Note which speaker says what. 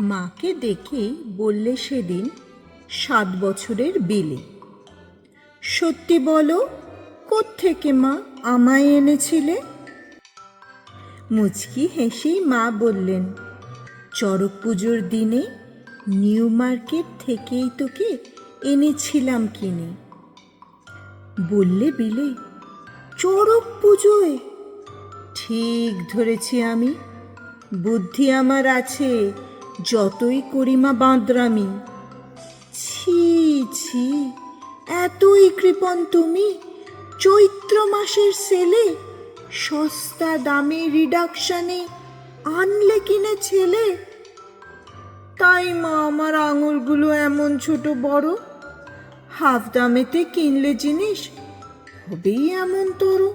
Speaker 1: মাকে দেখে বললে সেদিন, সাত বছরের বেলে। সত্যি বলো, কোত্থেকে মা আমায় এনেছিলে? মুচকি হেসেই মা বললেন, চড়ক পুজোর দিনে নিউ মার্কেট থেকেই তোকে এনেছিলাম কিনে। বললে বিলে, চড়ক পুজোয়? ঠিক ধরেছি আমি, বুদ্ধি আমার আছে। যতই করিমা বাঁদরামি। ছি ছি, এতই কৃপণ তুমি, চৈত্র মাসের সেলে সস্তা দামে রিডাকশনে আনলে কিনে ছেলে। তাই মা, আমার আঙুলগুলো এমন ছোট বড়, হাফ দামেতে কিনলে জিনিস হবেই এমন তোর।